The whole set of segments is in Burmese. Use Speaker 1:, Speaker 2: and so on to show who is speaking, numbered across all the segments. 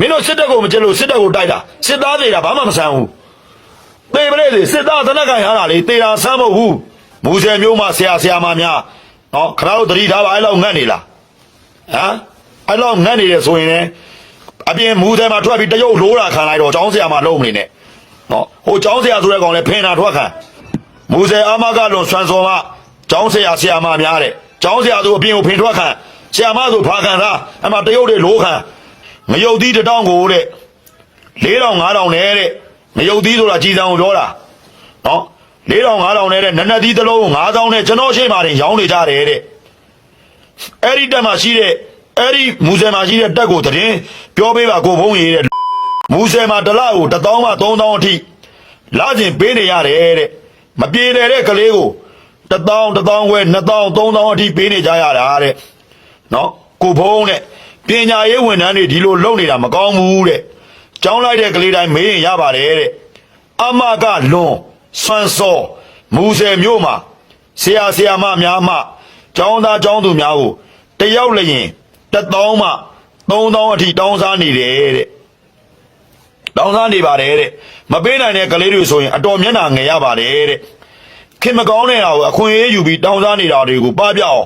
Speaker 1: မင်းတို့စစ်တပ်ကိုမချစ်လို့စစ်တပ်ကိုတိုက်တာစစ်သားတွေကဘာမှမဆန်းဘူးသေပလဲစီစစ်သားသနက်ကန်ရတာလေသေတာဆန်းမဟုတ်ဘူးမူဆယ်မျိုးမှာဆရာဆရာမများနော်ခဏတို့တတိထားပါအဲ့လောက်ငတ်နေလားဟမ်အဲ့လောက်ငတ်နေတယ်ဆိုရင်လည်းအပြင်မူဆယ်မှာထွက်ပြီးတရုတ်လိုးတာခံလိုက်တော့ចောင်းဆရာမလုံးမနေနဲ့နော်ဟိုចောင်းဆရာဆိုတဲ့ကောင်လည်းဖင်တာထွက်ခံမူဆယ်အမကလွန်ဆွမ်းစော်မចောင်းဆရာဆရာမများတဲ့ចောင်းဆရာဆိုအပြင်ကိုဖင်ထွက်ခံဆရာမဆိုဖာခံသားအမှတရုတ်တွေလိုးခံ ငရုတ်သီးတစ်တောင်းကိုတဲ့4000 5000နဲ့တဲ့ငရုတ်သီးဆိုတာကြည်စံကိုပြောတာနော်4000 5000နဲ့တဲ့နက်နက်သီးတစ်လုံး9000နဲ့ကျွန်တော်ရှိမှတင်ရောင်းနေကြတယ်တဲ့အဲ့ဒီတက်မှာရှိတဲ့အဲ့ဒီမူဆယ်မှာရှိတဲ့တက်ကိုတည်င်းပြောပေးပါကိုဘုံကြီးတဲ့မူဆယ်မှာတစ်လကို1000မှ3000အထိလာကျင်ပေးနေရတယ်တဲ့မပြေတယ်တဲ့ကလေးကို1000 1000ခွဲ2000 3000အထိပေးနေကြရတာတဲ့နော်ကိုဘုံတဲ့ ပညာရေးဝန်ထမ်းတွေဒီလိုလုပ်နေတာမကောင်းဘူးတဲ့ကြောင်းလိုက်တဲ့ကလေးတိုင်းမေးရင်ရပါတယ်တဲ့အမကလွန်ဆွမ်းစောမူဆယ်မြို့မှာဆရာဆရာမများမှကျောင်းသားကျောင်းသူများကိုတယောက်လျင်တစ်သောင်းမှသုံးသောင်းအထိတောင်းစားနေတယ်တဲ့တောင်းစားနေပါတယ်တဲ့မပေးနိုင်တဲ့ကလေးတွေဆိုရင်အတော်မျက်နှာငယ်ရပါတယ်တဲ့ခင်မကောင်းတဲ့ဟာကိုအခွင့်အရေးယူပြီးတောင်းစားနေတာတွေကိုပပြအောင်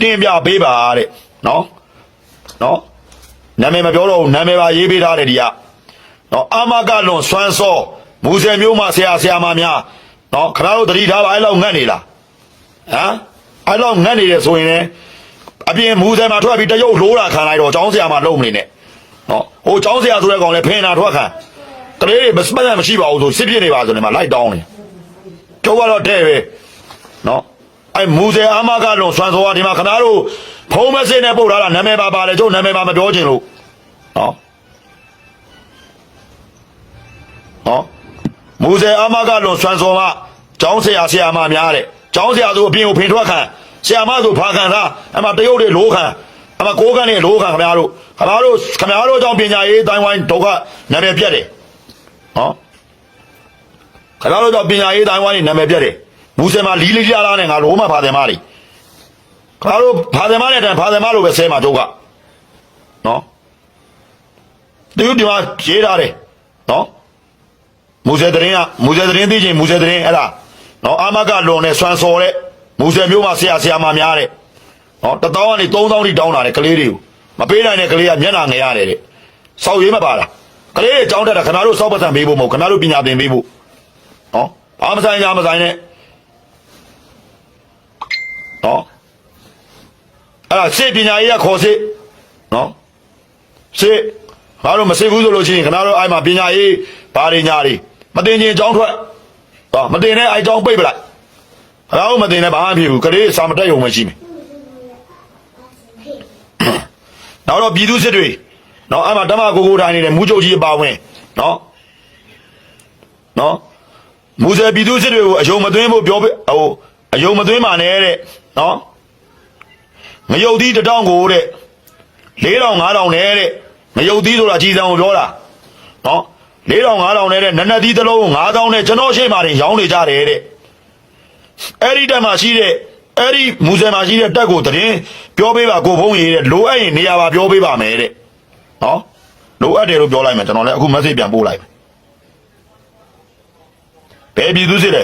Speaker 1: တင်ပြပေးပါတဲ့နော် နော်နာမည်မပြောတော့ဘူးနာမည်ပါရေးပေးထားတယ်ဒီကနော်အာမကလွန်ဆွမ်းစောမူဆယ်မျိုးမှဆရာဆရာမများနော်ခဏတို့တတိထားပါအဲ့လောက်ငတ်နေလားဟမ်အဲ့တော့ငတ်နေတယ်ဆိုရင်လည်းအပြင်မူဆယ်မှာထွက်ပြီးတရုတ်လိုးတာခံလိုက်တော့ចောင်းဆရာမလုံးမနေနဲ့နော်ဟိုចောင်းဆရာဆိုတဲ့ကောင်လည်းဖင်တာထွက်ခံကလေးတွေမစပတ်မရှိပါဘူးဆိုစစ်ပြစ်နေပါဆိုနေမှာလိုက်တောင်းနေကျုပ်ကတော့တဲ့ပဲနော်အဲ့မူဆယ်အမကလုံးဆွမ်းစောကဒီမှာခင်ဗျားတို့ ဖုံးမစင်းနဲ့ပို့ထားတာနာမည်ပါပါလေကျုပ်နာမည်ပါမပြောချင်လို့နော်နော်မူဆယ်အမကလုံးဆွမ်းစောကចောင်းဆရာဆရာမများတဲ့ကျောင်းဆရာဆိုအပြင်ကိုဖင်ထွက်ခံဆရာမဆိုဖာခံသားအမှတရုတ်တွေလိုးခံအမှကိုးကန်တွေလိုးခံခင်ဗျားတို့ခင်ဗျားတို့ခင်ဗျားတို့အကြောင်းပညာရေးတိုင်းဝိုင်းဒုက္ခနာမည်ပြတ်တယ်နော်ခင်ဗျားတို့အကြောင်းပညာရေးတိုင်းဝိုင်းနေနာမည်ပြတ်တယ်မူဆယ်မှာလီလီလာလာနဲ့ငါလိုမှဖာတယ်မတွေခ င်ဗျားတို့ဖာတယ်မနဲ့တန်ဖာတယ်မလို့ပဲဆဲမှာဒုက္ခနော်သူတို့ဒီမှာရေးထားတယ်နော်မူဆယ်တရင်ကမူဆယ်တရင်သိချင်းမူဆယ်တရင်အဲ့ဒါနော်အာမကလွန်နဲ့ဆွမ်းစော်တဲ့မူဆယ်မျိုးမှာဆရာဆရာမများတဲ့နော်တစ်သောင်းကနေ3000ထိတောင်းတာတဲ့ကလေးတွေကိုမပေးနိုင်တဲ့ကလေးကမျက်နှာငယ်ရတယ်တဲ့စောက်ရေးမပါလားကလေးတွေကြောင်းတက်တာခဏတို့စောက်ပတ်စံပေးဖို့မဟုတ်ခဏတို့ပညာသင်ပေးဖို့နော်ဘာမဆိုင်ကြမဆိုင်နဲ့နော် အဲ့ဒါစေပညာရေးကခေါ်စေနော်စေငါတို့မစေဘူးဆိုလို့ရှိရင်ခဏတို့အဲ့မှာပညာရေးဘာတွေညာတွေမတင်ချင်းကြောင်းထွက်တော့မတင်နဲ့အိုက်ကြောင်းပိတ်ပလိုက်။ဘာလို့မတင်နဲ့ဘာမှမဖြစ်ဘူး။ကလေးစာမတက်ရုံပဲရှိမယ်။နောက်တော့ပြည်သူစစ်တွေနော်အဲ့မှာတမကိုကိုတိုင်းနေတဲ့မူချုပ်ကြီးအပါဝင်နော်နော်မူဆယ်ပြည်သူစစ်တွေကိုအယုံမသွင်းဖို့ပြောပြဟိုအယုံမသွင်းပါနဲ့တဲ့နော် ငရုတ်သီးတစ်တောင်းကိုတဲ့4000 5000နဲ့တဲ့ငရုတ်သီးဆိုတာကြီးစံကိုပြောတာနော်4000 5000နဲ့တဲ့နက်နက်သီးတစ်လုံး9000နဲ့ကျွန်တော်ရှိမှတင်ရောင်းနေကြတယ်တဲ့အဲ့ဒီတက်မှာရှိတဲ့အဲ့ဒီမူဆယ်မှာရှိတဲ့တက်ကိုတည်င်းပြောပေးပါကိုဘုံကြီးတဲ့လိုအပ်ရင်နေရာပါပြောပေးပါမယ်တဲ့နော်လိုအပ်တယ်လို့ပြောလိုက်မယ်ကျွန်တော်လည်းအခု message ပြန်ပို့လိုက်မယ်ဘယ်ပြည်သူစစ်လဲ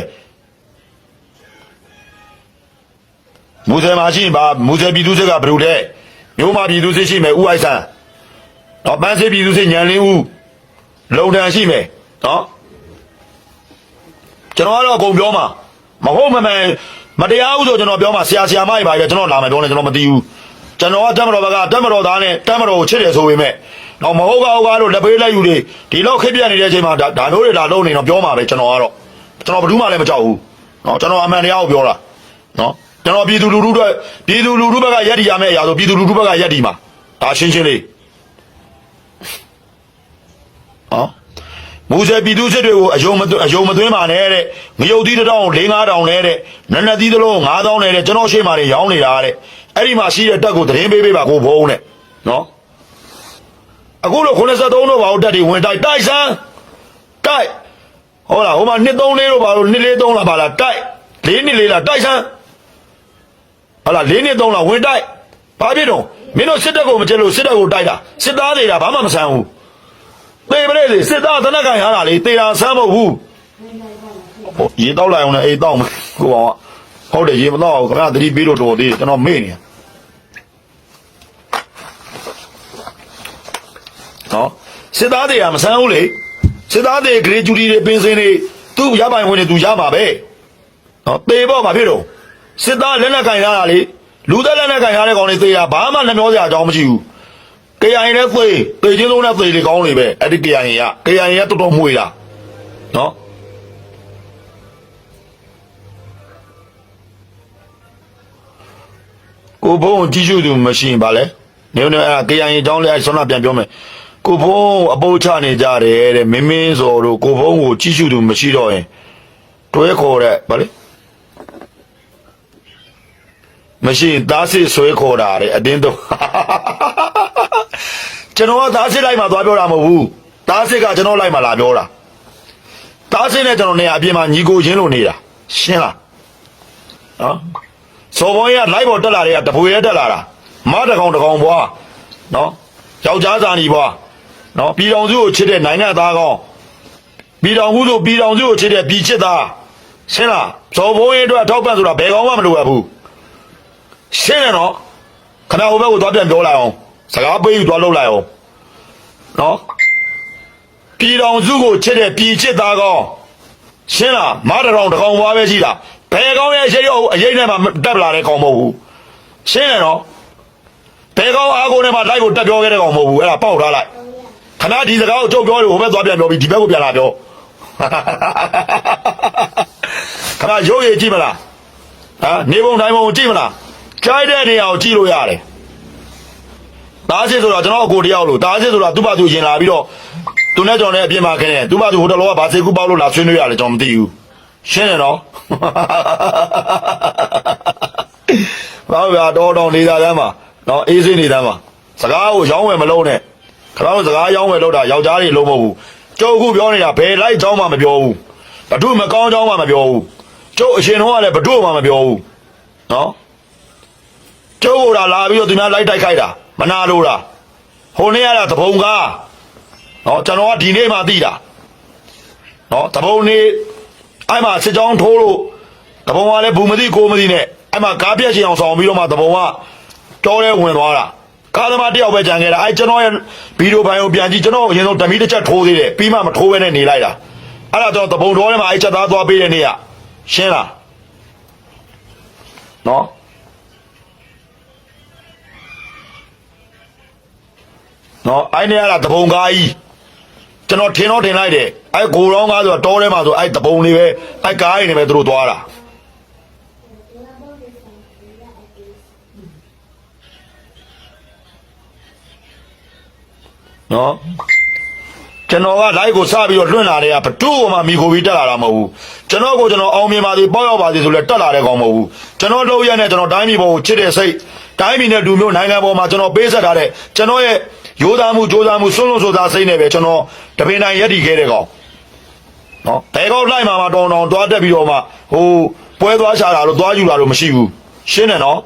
Speaker 1: မူဆယ်မှာရှိရင်ပါမူဆယ်ပြည်သူစစ်ကဘယ်လိုလဲမျိုးမပြည်သူစစ်ရှိမယ်ဥအိုက်ဆန်နော်ပန်းစစ်ပြည်သူစစ်ညံလင်းဦးလုံတန်ရှိမယ်နော်ကျွန်တော်ကတော့အကုန်ပြောမှာမဟုတ်မမှန်မတရားဘူးဆိုကျွန်တော်ပြောမှာဆရာဆရာမကြီးပါပဲကျွန်တော်လာမယ်ပြောနေကျွန်တော်မသိဘူးကျွန်တော်ကတက်မတော်ဘက်ကတက်မတော်သားနဲ့တက်မတော်ကိုချစ်တယ်ဆိုပေမဲ့တော့မဟုတ်ကဟုတ်ကားလို့လက်ပေးလက်ယူတွေဒီလောက်ခက်ပြနေတဲ့အချိန်မှာဒါဒါတို့တွေဒါလုံးနေတော့ပြောမှာပဲကျွန်တော်ကတော့ကျွန်တော်ဘယ်သူမှလည်းမကြောက်ဘူးနော်ကျွန်တော်အမှန်တရားကိုပြောတာနော် ကျွန်တော်ပြည်သူလူထုတွေပြည်သူလူထုဘက်ကရက်တီရမယ့်အရာဆိုပြည်သူလူထုဘက်ကရက်တီမှာဒါရှင်းရှင်းလေးနော်မူဆယ်ပြည်သူစစ်တွေကိုအယုံမသွအယုံမသွင်းပါနဲ့တဲ့ငရုတ်သီးတစ်တောင်း၄5000နဲ့တဲ့နက်နက်သီးတစ်လုံး9000နဲ့တဲ့ကျွန်တော်ရှေ့မှာနေရောင်းနေတာတဲ့အဲ့ဒီမှာရှိတဲ့တက်ကိုသတင်းပေးပေးပါကိုဘုံနဲ့နော်အခုလို့93တော့ဘာလို့တက်တွေဝင်တိုက်တိုက်စမ်းတိုက်ဟုတ်လားဟိုမှာ2 3လေးတော့ဘာလို့2 4 3လားပါလားတိုက်4နှစ်လေးလားတိုက်စမ်း ဟုတ်လား4နှစ်3လားဝင်တိုက်ဘာဖြစ်တော့မင်းတို့စစ်တပ်ကိုမချစ်လို့စစ်တပ်ကိုတိုက်တာစစ်သားတွေကဘာမှမဆန်းဘူးသေပလဲစီစစ်သားတနက်ကန်ရတာလေသေတာဆမ်းမဟုတ်ဘူးဟိုရေတောက်လိုက်အောင်လည်းအေးတောက်မယ်ကိုကောင်ကဟုတ်တယ်ရေမတော့ဘူးခဏသတိပေးလို့တော်သေးတယ်ကျွန်တော်မေ့နေရနော်စစ်သားတွေကမဆန်းဘူးလေစစ်သားတွေဂရေဂျူတီတွေပင်စင်တွေသူ့ရပိုင်ဝင်တွေသူရမှာပဲနော်သေပေါ့မဖြစ်တော့ စစ်သားလက်နက်ကန်ရတာလေလူသက်လက်နက်ကန်ရတဲ့ကောင်တွေသေတာဘာမှနှမျောစရာအကြောင်းမရှိဘူး KIA နဲ့သေသေချင်းလုံးနဲ့သေတွေကောင်းနေပဲအဲ့ဒီ KIA က KIA ကတော်တော်မှုရတာနော်ကိုဘုံကိုကြီးစုသူမရှိရင်ဗာလဲနေနေအဲ့ KIA အကြောင်းလေးအဲ့ဆွမ်းနာပြန်ပြောမယ်ကိုဘုံအပုတ်ချနေကြတယ်တဲ့မင်းမင်းစော်တို့ကိုဘုံကိုကြီးစုသူမရှိတော့ရင်တွဲခေါ်တဲ့ဗာလဲ မရှိရင်သားစစ်ဆွဲခေါ်တာတဲ့အတင်းတော့ကျွန်တော်ကသားစစ်လိုက်မှသွားပြောတာမဟုတ်ဘူးသားစစ်ကကျွန်တော်လိုက်မှလာပြောတာသားစစ်နဲ့ကျွန်တော်နေရာအပြင်မှာညီကိုချင်းလို့နေတာရှင်းလားနော်စော်ဘောင်းရလိုက်ပေါ်တက်လာတဲ့ကတပွေရဲတက်လာတာမတကောင်တကောင်ဘွားနော်ယောက်ျားစာနီဘွားနော်ပြည်တော်စုကိုချစ်တဲ့နိုင်ငံသားကောင်ပြည်တော်စုဆိုပြည်တော်စုကိုချစ်တဲ့ပြည်ချစ်သားရှင်းလားစော်ဘိုးရင်အတွက်ထောက်ပံ့ဆိုတာဘယ်ကောင်မှမလိုရဘူး ရှင်းတယ်နော်ခဏဟိုဘက်ကိုသွားပြန်ပြောလိုက်အောင်စကားပေးယူသွားလုပ်လိုက်အောင်နော်ပြည်တော်စုကိုချစ်တဲ့ပြည်ချစ်သားကောင်ရှင်းလားမတကောင်တကောင်ဘွားပဲရှိတာဘယ်ကောင်ရဲ့အရေးအရေးနဲ့မှတက်လာတဲ့ကောင်မဟုတ်ဘူးရှင်းတယ်နော်ဘယ်ကောင်အားကိုနဲ့မှလိုက်ကိုတက်ပြောခဲ့တဲ့ကောင်မဟုတ်ဘူးအဲ့ဒါပေါက်ထားလိုက်ခဏဒီစကားကိုကြုတ်ပြောလို့ဟိုဘက်သွားပြန်ပြောပြီးဒီဘက်ကိုပြန်လာပြောခဏရုပ်ရည်ကြည့်မလားဟာနေပုံတိုင်းပုံကိုကြည့်မလား ကြိုက်တဲ့နေရာကိုကြည့်လို့ရတယ်တားစစ်ဆိုတော့ကျွန်တော်အကိုတယောက်လို့တားစစ်ဆိုတော့သူ့ဘာသူရင်လာပြီးတော့သူနဲ့ကျွန်တော်နဲ့အပြင်မှာခင်းတယ်သူ့ဘာသူဟိုတလောကဘာစေကူပေါက်လို့လာဆွေးနွေးရတယ်ကျွန်တော်မသိဘူးရှင်းတယ်နော်ဘာလို့ဗျာတော်တော်နေတာတမ်းမှာနော်အေးစေးနေတမ်းမှာစကားကိုရောင်းဝယ်မလုပ်နဲ့ခရောင်းစကားရောင်းဝယ်လုပ်တာယောက်ျားတွေလုံးမဟုတ်ဘူးကျုပ်အခုပြောနေတာဘယ်လိုက်ကြောင်းမှမပြောဘူးဘဒုမကောင်းကြောင်းမှမပြောဘူးကျုပ်အရှင်တော့ကလည်းဘဒုမှမပြောဘူးနော် ကျုပ်ကလာပြီးတော့သူများလိုက်တိုက်ခိုက်တာမနာလို့လားဟိုနေ့ကတပုံကားနော်ကျွန်တော်ကဒီနေ့မှသိတာနော်တပုံနေ့အဲ့မှာစစ်ကြောင်းထိုးလို့တပုံကလည်းဘူးမသိကိုမသိနဲ့အဲ့မှာကားပြက်ချင်အောင်ဆောင်ပြီးတော့မှတပုံကတောထဲဝင်သွားတာကားသမားတယောက်ပဲကြံခဲ့တာအဲ့ကျွန်တော်ရဲ့ဗီဒီယိုဖိုင်ကိုပြန်ကြည့်ကျွန်တော်အရင်ဆုံးဓမီတစ်ချက်ထိုးသေးတယ်ပြီးမှမထိုးဘဲနဲ့နေလိုက်တာအဲ့ဒါတော့တပုံတော်ထဲမှာအဲ့ချက်သားသွားပေးတဲ့နေ့ကရှင်းလားနော် နော်အဲ့နေရတာတပုံကားကြီးကျွန်တော်ထင်တော့ထင်လိုက်တယ်အဲ့ကိုရောင်းကားဆိုတော့တောထဲမှာဆိုအဲ့တပုံတွေပဲအဲ့ကားတွေနေပဲသူတို့သွားတာနော်ကျွန်တော်က live ကိုစပြီးတော့လွှင့်လာတဲ့ကဘတူ့မှမိခိုပြီးတက်လာတာမဟုတ်ဘူးကျွန်တော်ကိုကျွန်တော်အောင်မြင်ပါစေပေါ့ရောက်ပါစေဆိုလဲတက်လာတဲ့ကောင်မဟုတ်ဘူးကျွန်တော်တို့ရက်နဲ့ကျွန်တော်တိုင်းပြည်ပေါ်ကိုချစ်တဲ့စိတ်တိုင်းပြည်နဲ့ဒူမျိုးနိုင်ငံပေါ်မှာကျွန်တော်ပေးဆက်ထားတဲ့ကျွန်တော်ရဲ့ ရိုးသားမှုကြိုးစားမှုစွန့်လွတ်ဆိုတာစိတ်နဲ့ပဲကျွန်တော်တပင်တိုင်းရက်တည်ခဲ့တဲ့ကောင်နော်ဘယ်ကောင်လိုက်မှာမတော်တော်တွားတက်ပြီးတော့မှဟိုပွဲသွားချတာလို့တွားယူတာလို့မရှိဘူးရှင်းတယ်နော်